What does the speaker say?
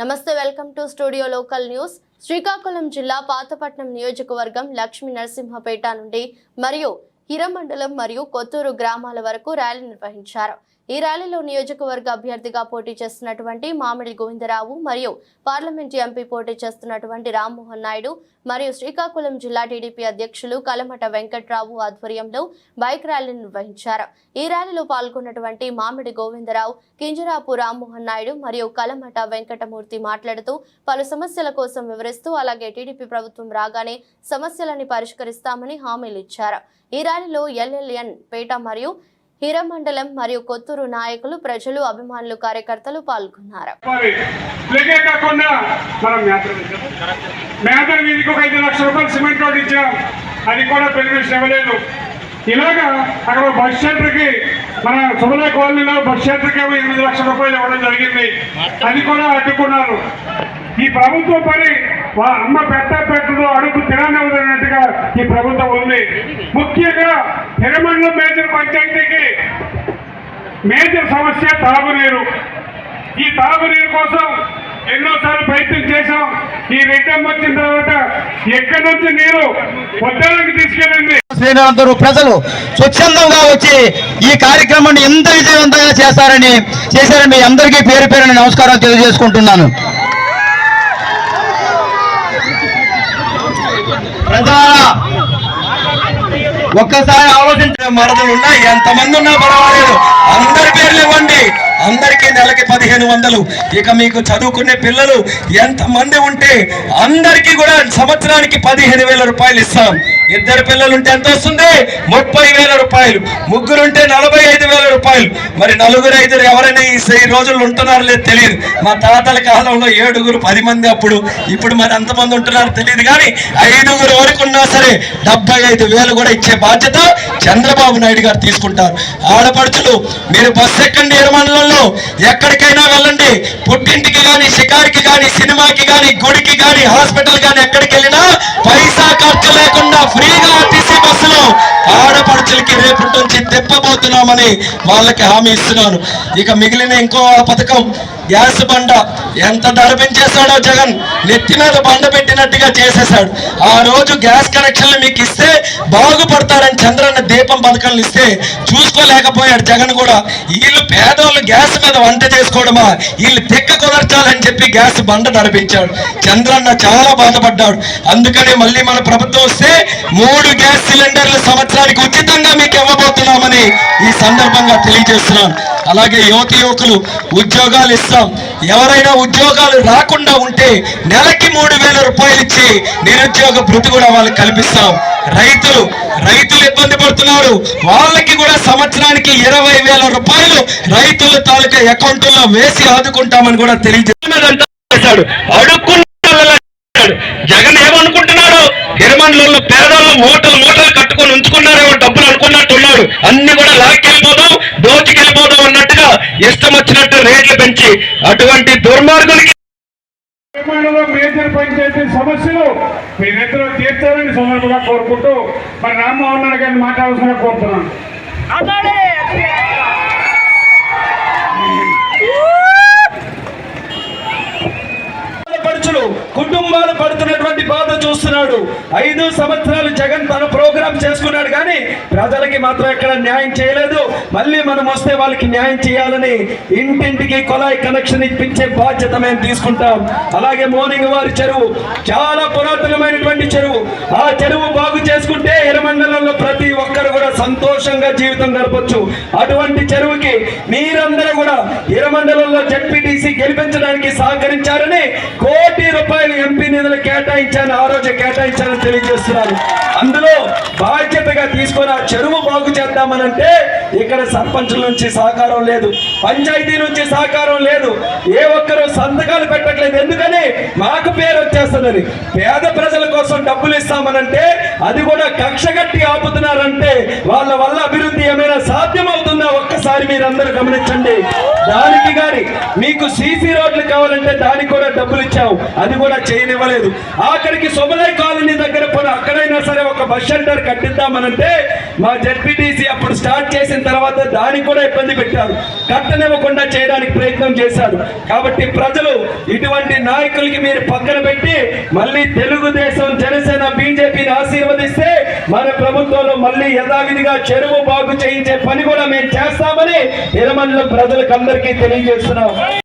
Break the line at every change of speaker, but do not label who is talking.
నమస్తే welcome to studio local news. Srikakulam జిల్లా పాతపట్నం నియోజకవర్గం లక్ష్మీ నరసింహపేట నుండి మరియు హిరమండలం మరియు కొత్తూరు గ్రామాల వరకు ర్యాలీ నిర్వహించారు. ఈ ర్యాలీలో నియోజకవర్గ అభ్యర్థిగా పోటీ చేస్తున్నటువంటి మామిడి గోవిందరావు మరియు పార్లమెంట్ ఎంపీ పోటీ చేస్తున్నటువంటి రామ్మోహన్ నాయుడు మరియు శ్రీకాకుళం జిల్లా టీడీపీ అధ్యక్షులు కలమట వెంకట్రావు ఆధ్వర్యంలో బైక్ ర్యాలీ నిర్వహించారు. ఈ ర్యాలీలో పాల్గొన్నటువంటి మామిడి గోవిందరావు కింజరాపు రామ్మోహన్ నాయుడు మరియు కలమట వెంకటమూర్తి మాట్లాడుతూ పలు సమస్యల కోసం వివరిస్తూ అలాగే టీడీపీ ప్రభుత్వం రాగానే సమస్యలని పరిష్కరిస్తామని హామీలు ఇచ్చారు. ఈ ర్యాలీలో ఎల్ఎల్ఎన్ పేట మరియు హీరమండలం మరియు కొత్తూరు నాయకులు ప్రజలు అభిమానులు కార్యకర్తలు పాల్గొన్నారు.
కాకుండా మనం ఒక ఐదు రూపాయలు సిమెంట్ అది కూడా పెర్మిషన్ ఇవ్వలేదు. ఇలాగా అక్కడ బస్ షెల్టర్కి మన సుమల కాలనీలో బస్ షెల్టర్కి ఎనిమిది లక్షల రూపాయలు ఇవ్వడం జరిగింది. అది కూడా అడ్డుకున్నారు. ఈ ప్రభుత్వం పని అమ్మ పెట్ట పెట్టదు అడుగు తిరగనట్టుగా ఈ ప్రభుత్వం ఉంది. ముఖ్యంగా తిరుమల మేజర్ పంచాయతీకి మేజర్ సమస్య తాగునీరు. ఈ తాగునీరు కోసం ఎన్నోసార్లు ప్రయత్నం చేశాం. ఈ రెడ్డం వచ్చిన తర్వాత ఎక్కడి నుంచి నీరు పొద్దులకు తీసుకెళ్ళింది?
శ్రేణులందరూ ప్రజలు స్వచ్ఛందంగా వచ్చి ఈ కార్యక్రమాన్ని ఎంత విజయవంతంగా చేస్తారని చేశారని మీ అందరికీ పేరు పేరుని నమస్కారం తెలియజేసుకుంటున్నాను. ప్రజలారా ఒక్కసారి ఆలోచించిన మరదలు ఉన్నాయి ఎంతమంది ఉన్నా పర్వాలేదు. అందరి పేర్లు ఇవ్వండి. అందరికీ నెలకి పదిహేను వందలు. ఇక మీకు చదువుకునే పిల్లలు ఎంతమంది ఉంటే అందరికీ కూడా సంవత్సరానికి పదిహేను వేల రూపాయలు ఇస్తాం. ఇద్దరు పిల్లలు ఉంటే ఎంత వస్తుంది? ముప్పై వేల రూపాయలు. ముగ్గురు ఉంటే నలభై ఐదు వేల రూపాయలు. మరి నలుగురు ఐదుగురు ఎవరైనా ఈ ఈ రోజుల్లో ఉంటున్నారో లేదు తెలియదు. మా తాతల కాలంలో ఏడుగురు పది మంది అప్పుడు. ఇప్పుడు మరి ఎంతమంది ఉంటున్నారో తెలియదు కానీ ఐదుగురు వరకు ఉన్నా సరే డెబ్బై ఐదు వేలు కూడా ఇచ్చే బాధ్యత చంద్రబాబు నాయుడు గారు తీసుకుంటారు. ఆడపడుచులు మీరు బస్సు ఎక్కండి నిర్మాణంలో ఎక్కడికైనా వెళ్ళండి. పుట్టింటికి కానీ షికారికి కానీ సినిమాకి కానీ గుడికి కానీ హాస్పిటల్ కానీ ఎక్కడికి వెళ్ళినా పై frega ఆడపడుచులకి రేపటి నుంచి తెప్పబోతున్నామని వాళ్ళకి హామీ ఇస్తున్నాను. ఇక మిగిలిన ఇంకో పథకం గ్యాస్ బండ. ఎంత ధర జగన్ నెత్తి మీద బండ పెట్టినట్టుగా చేసేశాడు. ఆ రోజు గ్యాస్ కనెక్షన్లు మీకు ఇస్తే బాగుపడతారని చంద్రన్న దీపం పథకాలను ఇస్తే చూసుకోలేకపోయాడు జగన్ కూడా. వీళ్ళు పేదోళ్ళు గ్యాస్ మీద వంట చేసుకోవడమా? వీళ్ళు తెక్క కుదర్చాలని చెప్పి గ్యాస్ బండ నడిపించాడు చంద్రన్న చాలా బాధపడ్డాడు. అందుకనే మళ్ళీ మన ప్రభుత్వం వస్తే మూడు గ్యాస్ సిలిండర్లు సంవత్సరానికి ఉచితంగా మీకు ఇవ్వబోతున్నామని ఈ సందర్భంగా తెలియజేస్తున్నాను అలాగే యువతి యువకులు ఉద్యోగాలు ఇస్తాం. ఎవరైనా ఉద్యోగాలు రాకుండా ఉంటే నెలకి మూడు వేల రూపాయలు ఇచ్చి నిరుద్యోగ భృతి కూడా వాళ్ళకి కల్పిస్తాం. రైతులు రైతులు ఇబ్బంది పడుతున్నారు. వాళ్ళకి కూడా సంవత్సరానికి ఇరవై వేల రూపాయలు రైతుల తాలూకా అకౌంట్లో వేసి ఆదుకుంటామని కూడా తెలియజేశాడు అడుక్కున్న హిరమండలంలో పేదలను మూటలు మూటలు కట్టుకొని ఉంచుకున్నారేమో డబ్బులు అనుకున్నట్టున్నాడు. అన్ని కూడా లాక్కెళ్ళిపోదాం దోచుకెళ్ళిపోదాం అన్నట్టుగా ఇష్టం వచ్చినట్టు రేట్లు పెంచి అటువంటి దుర్మార్గులకి
మేజర్ పంచాయతీ సమస్యలు మీరిద్దరూ తీర్చాలని సందర్భంగా కోరుకుంటూ మరి రామ్మోహన్ నాయుడు గారిని మాట్లాడాల్సిన కోరుతున్నాను.
కుటుంబాలు పడుతున్నటువంటి బాధ చూస్తున్నాడు. ఐదు సంవత్సరాలు జగన్ తన ప్రోగ్రాం చేసుకున్నాడు కానీ ప్రజలకి మాత్రం ఎక్కడ న్యాయం చేయలేదు. మళ్ళీ మనం వస్తే వాళ్ళకి న్యాయం చేయాలని ఇంటింటికి కొలాయి కనెక్షన్ ఇప్పించే బాధ్యత మేము తీసుకుంటాం. అలాగే మోనింగ్ వారి చెరువు చాలా పురాతనమైనటువంటి చెరువు. ఆ చెరువు బాగు చేసుకుంటే ఎరమండలంలో ప్రతి ఒక్కరు కూడా సంతోషంగా జీవితం గడపచ్చు. అటువంటి చెరువుకి మీరందరూ కూడా ఎరమండలంలో జడ్పీటీసీ గెలిపించడానికి సహకరించారని కో రూపాయలు ఎంపీ నిధులు కేటాయించాను ఆ రోజు కేటాయించాలని తెలియజేస్తున్నారు. అందులో బాధ్యతగా తీసుకొని ఆ చెరువు బాగు చేద్దామనంటే ఇక్కడ సర్పంచుల నుంచి సహకారం లేదు పంచాయతీ నుంచి సహకారం లేదు. ఏ ఒక్కరు సంతకాలు పెట్టట్లేదు. ఎందుకని? మాకు పేరు వచ్చేస్తుందని పేద ప్రజల కోసం డబ్బులు ఇస్తామనంటే అది కూడా కక్ష కట్టి ఆపుతున్నారంటే వాళ్ళ వల్ల అభివృద్ధి ఏమైనా సాధ్యమవుతుందా? ఒక్కసారి మీరందరూ గమనించండి. దానికి గాని మీకు సీసీ రోడ్లు కావాలంటే దానికి కూడా డబ్బులు ఇచ్చాము అది కూడా చేయనివ్వలేదు. ఆఖరికి శుభలయ కాలనీ దగ్గర పోనీ అక్కడైనా సరే ఒక బస్ షెల్టర్ కట్టిద్దామనంటే మా జడ్పీటీసీ అప్పుడు స్టార్ట్ చేసిన తర్వాత దానికి కూడా ఇబ్బంది పెట్టారు. కట్టనివ్వకుండా చేయడానికి ప్రయత్నం చేశారు. కాబట్టి ప్రజలు ఇటువంటి నాయకులకి మీరు పక్కన పెట్టి మళ్ళీ తెలుగుదేశం జనసేన బీజేపీ మన ప్రభుత్వంలో మళ్ళీ యథావిధిగా చెరువు బాగు చేయించే పని కూడా మేము చేస్తామని తిరుమల ప్రజలకు అందరికీ తెలియజేస్తున్నాం.